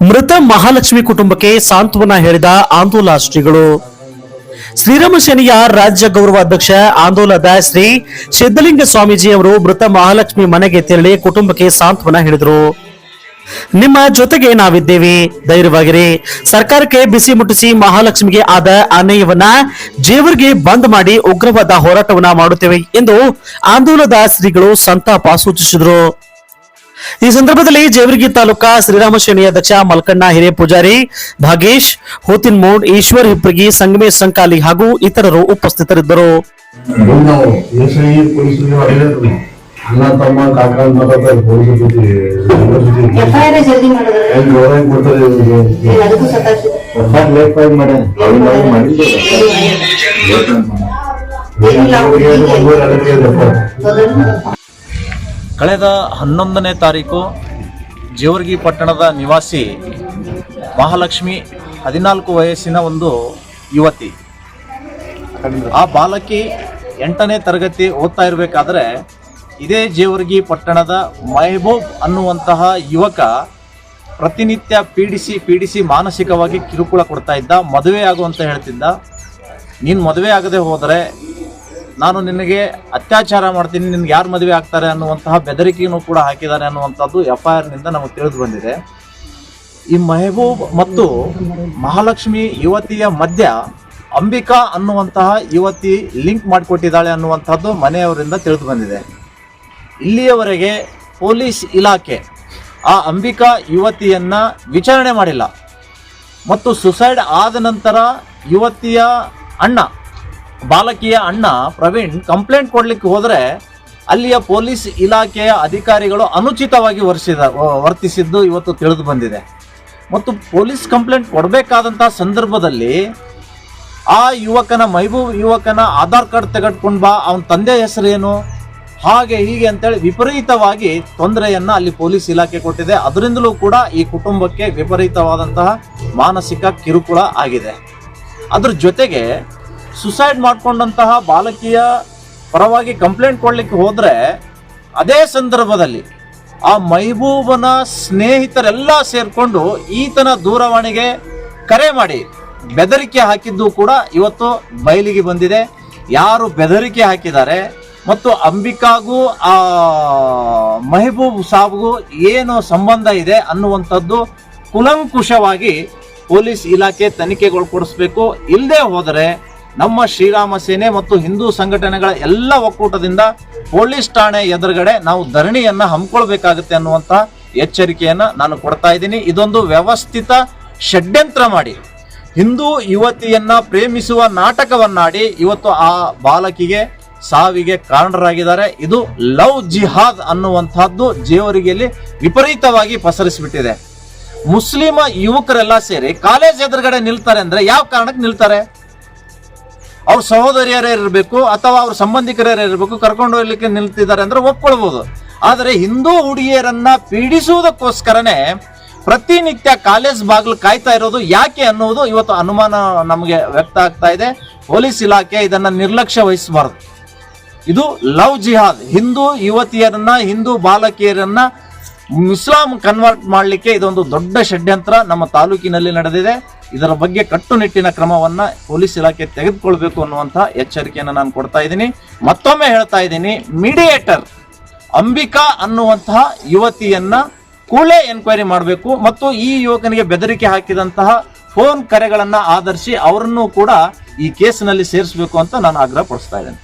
ಮೃತ ಮಹಾಲಕ್ಷ್ಮಿ ಕುಟುಂಬಕ್ಕೆ ಸಾಂತ್ವನ ಹೇಳಿದ ಆಂದೋಲ ಶ್ರೀಗಳು ಶ್ರೀರಾಮ ಶನಿಯ ರಾಜ್ಯ ಗೌರವ ಅಧ್ಯಕ್ಷ ಆಂದೋಲದ ಶ್ರೀ ಸಿದ್ದಲಿಂಗ ಸ್ವಾಮೀಜಿ ಅವರು ಮೃತ ಮಹಾಲಕ್ಷ್ಮಿ ಮನೆಗೆ ತೆರಳಿ ಕುಟುಂಬಕ್ಕೆ ಸಾಂತ್ವನ ಹೇಳಿದರು. ನಿಮ್ಮ ಜೊತೆಗೆ ನಾವಿದ್ದೇವೆ. ಧೈರ್ಯವಾಗಿರಿ. ಸರ್ಕಾರಕ್ಕೆ ಬಿಸಿ ಮುಟ್ಟಿಸಿ ಮಹಾಲಕ್ಷ್ಮಿಗೆ ಆದ ಅನ್ಯಾಯವನ್ನ ಜೇವರಿಗೆ ಬಂದ್ ಮಾಡಿ ಉಗ್ರವಾದ ಹೋರಾಟವನ್ನ ಮಾಡುತ್ತೇವೆ ಎಂದು ಆಂದೋಲನದ ಶ್ರೀಗಳು ಸಂತಾಪ ಸೂಚಿಸಿದರು. ಈ ಸಂದರ್ಭದಲ್ಲಿ ಜೇವರ್ಗಿ ತಾಲೂಕಾ ಶ್ರೀರಾಮ ಶ್ರೇಣಿ ಅಧ್ಯಕ್ಷ ಮಲ್ಕಣ್ಣ ಹಿರೇ ಪೂಜಾರಿ ಭಾಗೇಶ್ ಹೋತಿನ್ಮೋಡ್ ಈಶ್ವರ್ ಹಿಪ್ರಗಿ ಸಂಗಮೇಶ್ ಸಂಕಾಲಿ ಹಾಗೂ ಇತರರು ಉಪಸ್ಥಿತರಿದ್ದರು. ಅಣ್ಣ ತಮ್ಮ ಕಾಕ ಅಂತ ಲೇಟ್ ಫೈಲ್ ಮಾಡಿ. ಮಾಡಿದ್ದು. ಕಳೆದ ಹನ್ನೊಂದನೇ ತಾರೀಕು ಜೇವರ್ಗಿ ಪಟ್ಟಣದ ನಿವಾಸಿ ಮಹಾಲಕ್ಷ್ಮಿ ಹದಿನಾಲ್ಕು ವಯಸ್ಸಿನ ಒಂದು ಯುವತಿ. ಆ ಬಾಲಕಿ ಎಂಟನೇ ತರಗತಿ ಓದ್ತಾ ಇರಬೇಕಾದ್ರೆ ಇದೇ ಜೇವರ್ಗಿ ಪಟ್ಟಣದ ಮೆಹಬೂಬ್ ಅನ್ನುವಂತಹ ಯುವಕ ಪ್ರತಿನಿತ್ಯ ಪೀಡಿಸಿ ಪೀಡಿಸಿ ಮಾನಸಿಕವಾಗಿ ಕಿರುಕುಳ ಕೊಡ್ತಾ ಇದ್ದ ಮದುವೆ ಆಗು ಅಂತ ಹೇಳ್ತಿದ್ದ. ನೀನು ಮದುವೆ ಆಗದೆ ಹೋದರೆ ನಾನು ನಿನಗೆ ಅತ್ಯಾಚಾರ ಮಾಡ್ತೀನಿ, ನಿನ್ಗೆ ಯಾರು ಮದುವೆ ಆಗ್ತಾರೆ ಅನ್ನುವಂತಹ ಬೆದರಿಕೆಯನ್ನು ಕೂಡ ಹಾಕಿದ್ದಾರೆ ಅನ್ನುವಂಥದ್ದು ಎಫ್ ಐ ಆರ್ನಿಂದ ನಮಗೆ ತಿಳಿದು ಬಂದಿದೆ. ಈ ಮೆಹಬೂಬ್ ಮತ್ತು ಮಹಾಲಕ್ಷ್ಮಿ ಯುವತಿಯ ಮಧ್ಯ ಅಂಬಿಕಾ ಅನ್ನುವಂತಹ ಯುವತಿ ಲಿಂಕ್ ಮಾಡಿಕೊಟ್ಟಿದ್ದಾಳೆ ಅನ್ನುವಂಥದ್ದು ಮನೆಯವರಿಂದ ತಿಳಿದು ಬಂದಿದೆ. ಇಲ್ಲಿಯವರೆಗೆ ಪೊಲೀಸ್ ಇಲಾಖೆ ಆ ಅಂಬಿಕಾ ಯುವತಿಯನ್ನು ವಿಚಾರಣೆ ಮಾಡಿಲ್ಲ. ಮತ್ತು ಸುಸೈಡ್ ಆದ ನಂತರ ಯುವತಿಯ ಅಣ್ಣ ಬಾಲಕಿಯ ಅಣ್ಣ ಪ್ರವೀಣ್ ಕಂಪ್ಲೇಂಟ್ ಕೊಡ್ಲಿಕ್ಕೆ ಹೋದ್ರೆ ಅಲ್ಲಿಯ ಪೊಲೀಸ್ ಇಲಾಖೆಯ ಅಧಿಕಾರಿಗಳು ಅನುಚಿತವಾಗಿ ವರ್ತಿಸಿದ ವರ್ತಿಸಿದ್ದು ಇವತ್ತು ತಿಳಿದು ಬಂದಿದೆ. ಮತ್ತು ಪೊಲೀಸ್ ಕಂಪ್ಲೇಂಟ್ ಕೊಡಬೇಕಾದಂತಹ ಸಂದರ್ಭದಲ್ಲಿ ಆ ಯುವಕನ ಮೈಬೂಬ್ ಯುವಕನ ಆಧಾರ್ ಕಾರ್ಡ್ ತೆಗೆದುಕೊಂಡು ಬಾ, ಅವನ ತಂದೆ ಹೆಸರೇನು, ಹಾಗೆ ಹೀಗೆ ಅಂತೇಳಿ ವಿಪರೀತವಾಗಿ ತೊಂದರೆಯನ್ನ ಅಲ್ಲಿ ಪೊಲೀಸ್ ಇಲಾಖೆ ಕೊಟ್ಟಿದೆ. ಅದರಿಂದಲೂ ಕೂಡ ಈ ಕುಟುಂಬಕ್ಕೆ ವಿಪರೀತವಾದಂತಹ ಮಾನಸಿಕ ಕಿರುಕುಳ ಆಗಿದೆ. ಅದ್ರ ಜೊತೆಗೆ ಸುಸೈಡ್ ಮಾಡಿಕೊಂಡಂತಹ ಬಾಲಕಿಯ ಪರವಾಗಿ ಕಂಪ್ಲೇಂಟ್ ಕೊಡಲಿಕ್ಕೆ ಹೋದರೆ ಅದೇ ಸಂದರ್ಭದಲ್ಲಿ ಆ ಮೈಬೂಬನ ಸ್ನೇಹಿತರೆಲ್ಲ ಸೇರಿಕೊಂಡು ಈತನ ದೂರವಾಣಿಗೆ ಕರೆ ಮಾಡಿ ಬೆದರಿಕೆ ಹಾಕಿದ್ದು ಕೂಡ ಇವತ್ತು ಬಯಲಿಗೆ ಬಂದಿದೆ. ಯಾರು ಬೆದರಿಕೆ ಹಾಕಿದ್ದಾರೆ ಮತ್ತು ಅಂಬಿಕಾಗೂ ಆ ಮೆಹಬೂಬ್ ಸಾಬ್ಗೂ ಏನು ಸಂಬಂಧ ಇದೆ ಅನ್ನುವಂಥದ್ದು ಕುಲಂಕುಷವಾಗಿ ಪೊಲೀಸ್ ಇಲಾಖೆ ತನಿಖೆಗೊಳಪಡಿಸಬೇಕು ಇಲ್ಲದೆ ಹೋದರೆ ನಮ್ಮ ಶ್ರೀರಾಮ ಸೇನೆ ಮತ್ತು ಹಿಂದೂ ಸಂಘಟನೆಗಳ ಎಲ್ಲ ಒಕ್ಕೂಟದಿಂದ ಪೊಲೀಸ್ ಠಾಣೆ ಎದುರುಗಡೆ ನಾವು ಧರಣಿಯನ್ನು ಹಮ್ಮಿಕೊಳ್ಬೇಕಾಗುತ್ತೆ ಅನ್ನುವಂಥ ಎಚ್ಚರಿಕೆಯನ್ನು ನಾನು ಕೊಡ್ತಾ ಇದ್ದೀನಿ. ಇದೊಂದು ವ್ಯವಸ್ಥಿತ ಷಡ್ಯಂತ್ರ ಮಾಡಿ. ಹಿಂದೂ ಯುವತಿಯನ್ನ ಪ್ರೇಮಿಸುವ ನಾಟಕವನ್ನಾಡಿ ಇವತ್ತು ಆ ಬಾಲಕಿಗೆ, ಸಾವಿಗೆ ಕಾರಣರಾಗಿದ್ದಾರೆ. ಇದು ಲವ್ ಜಿಹಾದ್ ಅನ್ನುವಂಥದ್ದು ಜೇವರಿಗೆಯಲ್ಲಿ ವಿಪರೀತವಾಗಿ ಪಸರಿಸಿಬಿಟ್ಟಿದೆ. ಮುಸ್ಲಿಮ ಯುವಕರೆಲ್ಲ ಸೇರಿ ಕಾಲೇಜ್ ಎದುರುಗಡೆ ನಿಲ್ತಾರೆ ಅಂದ್ರೆ ಯಾವ ಕಾರಣಕ್ಕೆ ನಿಲ್ತಾರೆ? ಅವ್ರ ಸಹೋದರಿಯರೇ ಇರಬೇಕು ಅಥವಾ ಅವ್ರ ಸಂಬಂಧಿಕರೇ ಇರಬೇಕು, ಕರ್ಕೊಂಡು ಹೋಗ್ಲಿಕ್ಕೆ ನಿಲ್ತಿದ್ದಾರೆ ಅಂದ್ರೆ ಒಪ್ಕೊಳ್ಬಹುದು ಆದರೆ ಹಿಂದೂ ಹುಡುಗಿಯರನ್ನ ಪೀಡಿಸುವುದಕ್ಕೋಸ್ಕರನೇ ಪ್ರತಿನಿತ್ಯ ಕಾಲೇಜ್ ಬಾಗಿಲು ಕಾಯ್ತಾ ಇರೋದು ಯಾಕೆ ಅನ್ನುವುದು ಇವತ್ತು ಅನುಮಾನ ನಮಗೆ ವ್ಯಕ್ತ ಆಗ್ತಾ ಇದೆ. ಪೊಲೀಸ್ ಇಲಾಖೆ ಇದನ್ನ ನಿರ್ಲಕ್ಷ್ಯ ವಹಿಸಬಾರದು. ಇದು ಲವ್ ಜಿಹಾದ್. ಹಿಂದೂ ಯುವತಿಯರನ್ನ, ಹಿಂದೂ ಬಾಲಕಿಯರನ್ನ ಇಸ್ಲಾಂ ಕನ್ವರ್ಟ್ ಮಾಡಲಿಕ್ಕೆ ಇದೊಂದು ದೊಡ್ಡ ಷಡ್ಯಂತ್ರ ನಮ್ಮ ತಾಲೂಕಿನಲ್ಲಿ ನಡೆದಿದೆ. ಇದರ ಬಗ್ಗೆ ಕಟ್ಟುನಿಟ್ಟಿನ ಕ್ರಮವನ್ನ ಪೊಲೀಸ್ ಇಲಾಖೆ ತೆಗೆದುಕೊಳ್ಬೇಕು ಅನ್ನುವಂತಹ ಎಚ್ಚರಿಕೆಯನ್ನು ನಾನು ಕೊಡ್ತಾ ಇದ್ದೀನಿ. ಮತ್ತೊಮ್ಮೆ ಹೇಳ್ತಾ ಇದ್ದೀನಿ, ಮೀಡಿಯೇಟರ್ ಅಂಬಿಕಾ ಅನ್ನುವಂತಹ ಯುವತಿಯನ್ನ ಕೂಡಲೇ ಎನ್ಕ್ವೈರಿ ಮಾಡಬೇಕು ಮತ್ತು ಈ ಯುವಕನಿಗೆ ಬೆದರಿಕೆ ಹಾಕಿದಂತಹ ಫೋನ್ ಕರೆಗಳನ್ನ ಆಧರಿಸಿ ಅವರನ್ನು ಕೂಡ ಈ ಕೇಸಿನಲ್ಲಿ ಸೇರಿಸಬೇಕು ಅಂತ ನಾನು ಆಗ್ರಹ ಪಡಿಸ್ತಾ ಇದ್ದೇನೆ.